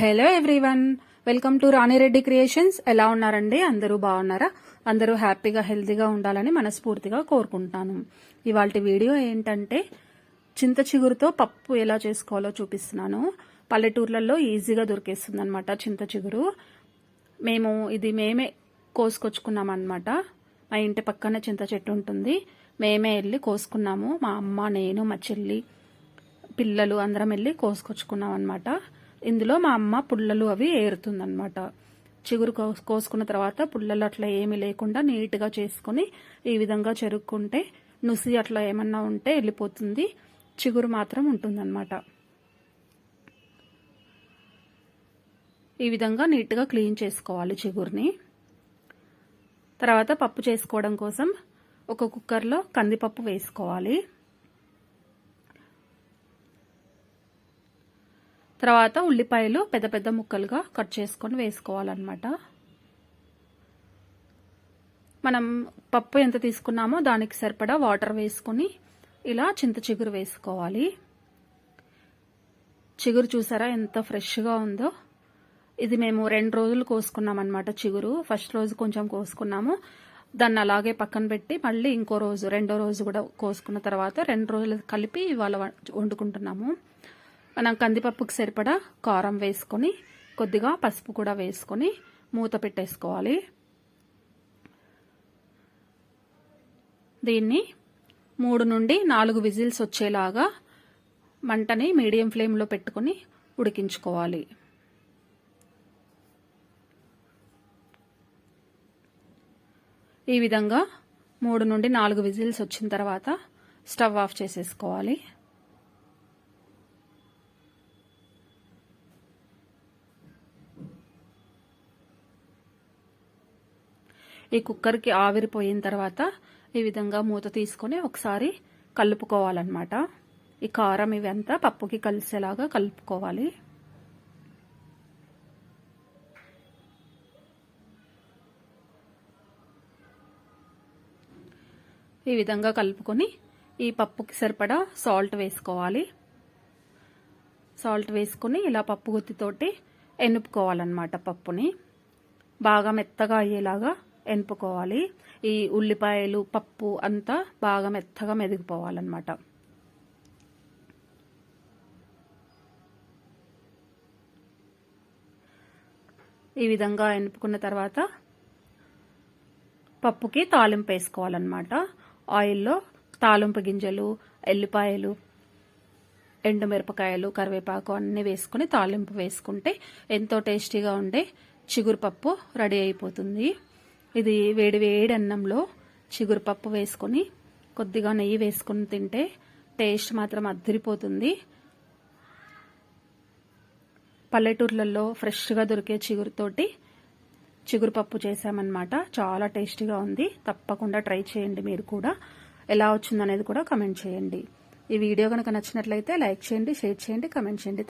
Hello everyone welcome to Rani Reddy creations. ఎలా ఉన్నారండి? అందరూ బాగున్నారా? అందరూ హ్యాపీగా హెల్తీగా ఉండాలని మనస్ఫూర్తిగా కోరుకుంటాను ఇవాళ వీడియో ఏంటంటే చింత చిగురుతో పప్పు ఎలా చేసుకోవాలో చూపిస్తున్నాను. పల్లెటూర్లలో ఈజీగా దొరికేస్తుంది అనమాట చింత చిగురు. మేము ఇది మేమే కోసుకొచ్చుకున్నాం అనమాట మా ఇంటి పక్కన చింత చెట్టు ఉంటుంది. మేమే వెళ్ళి కోసుకున్నాము. మా అమ్మ నేను మా చెల్లి పిల్లలు అందరం వెళ్ళి కోసుకొచ్చుకున్నాం అనమాట ఇందులో మా అమ్మ పుల్లలు అవి ఏరుతుందనమాట చిగురు కోసుకున్న తర్వాత పుల్లలు అట్లా ఏమీ లేకుండా నీట్గా చేసుకుని ఈ విధంగా చెరుక్కుంటే నుసి అట్లా ఏమన్నా ఉంటే వెళ్ళిపోతుంది. చిగురు మాత్రం ఉంటుందన్నమాట. ఈ విధంగా నీట్గా క్లీన్ చేసుకోవాలి చిగురుని. తర్వాత పప్పు చేసుకోవడం కోసం ఒక కుక్కర్లో కందిపప్పు వేసుకోవాలి. తర్వాత ఉల్లిపాయలు పెద్ద పెద్ద ముక్కలుగా కట్ చేసుకొని వేసుకోవాలన్నమాట. మనం పప్పు ఎంత తీసుకున్నామో దానికి సరిపడా వాటర్ వేసుకొని ఇలా చింత చిగురు వేసుకోవాలి. చిగురు చూసారా ఎంత ఫ్రెష్గా ఉందో? ఇది మేము రెండు రోజులు కోసుకున్నాం అనమాట చిగురు. ఫస్ట్ రోజు కొంచెం కోసుకున్నాము. దాన్ని అలాగే పక్కన పెట్టి మళ్ళీ ఇంకో రోజు రెండో రోజు కూడా కోసుకున్న తర్వాత రెండు రోజులు కలిపి ఇవాళ వండుకుంటున్నాము. మనం కందిపప్పుకి సరిపడా కారం వేసుకొని కొద్దిగా పసుపు కూడా వేసుకొని మూత పెట్టేసుకోవాలి. దీన్ని మూడు నుండి నాలుగు విజిల్స్ వచ్చేలాగా మంటని మీడియం ఫ్లేమ్లో పెట్టుకొని ఉడికించుకోవాలి. ఈ విధంగా మూడు నుండి నాలుగు విజిల్స్ వచ్చిన తర్వాత స్టవ్ ఆఫ్ చేసేసుకోవాలి. ఈ కుక్కర్కి ఆవిరిపోయిన తర్వాత ఈ విధంగా మూత తీసుకొని ఒకసారి కలుపుకోవాలన్నమాట. ఈ కారం ఇవంతా పప్పుకి కలిసేలాగా కలుపుకోవాలి. ఈ విధంగా కలుపుకొని ఈ పప్పుకి సరిపడా సాల్ట్ వేసుకోవాలి. సాల్ట్ వేసుకొని ఇలా పప్పు గుత్తితోటి ఎనుపుకోవాలన్నమాట పప్పుని. బాగా మెత్తగా అయ్యేలాగా ఎనుపుకోవాలి ఈ ఉల్లిపాయలు పప్పు అంతా బాగా మెత్తగా మెదిగిపోవాలన్నమాట. ఈ విధంగా ఎనుపుకున్న తర్వాత పప్పుకి తాలింపు వేసుకోవాలన్నమాట. ఆయిల్లో తాలింపు గింజలు ఎల్లిపాయలు ఎండుమిరపకాయలు కరివేపాకు అన్నీ వేసుకుని తాలింపు వేసుకుంటే ఎంతో టేస్టీగా ఉండే చిగురు పప్పు రెడీ అయిపోతుంది. ఇది వేడి వేడి అన్నంలో చిగురు పప్పు వేసుకొని కొద్దిగా నెయ్యి వేసుకుని తింటే టేస్ట్ మాత్రం అద్దరిపోతుంది. పల్లెటూర్లలో ఫ్రెష్గా దొరికే చిగురుతోటి చిగురు పప్పు చాలా టేస్టీగా ఉంది. తప్పకుండా ట్రై చేయండి మీరు కూడా. ఎలా వచ్చిందనేది కూడా కమెంట్ చేయండి. ఈ వీడియో కనుక నచ్చినట్లయితే లైక్ చేయండి షేర్ చేయండి కమెంట్ చేయండి.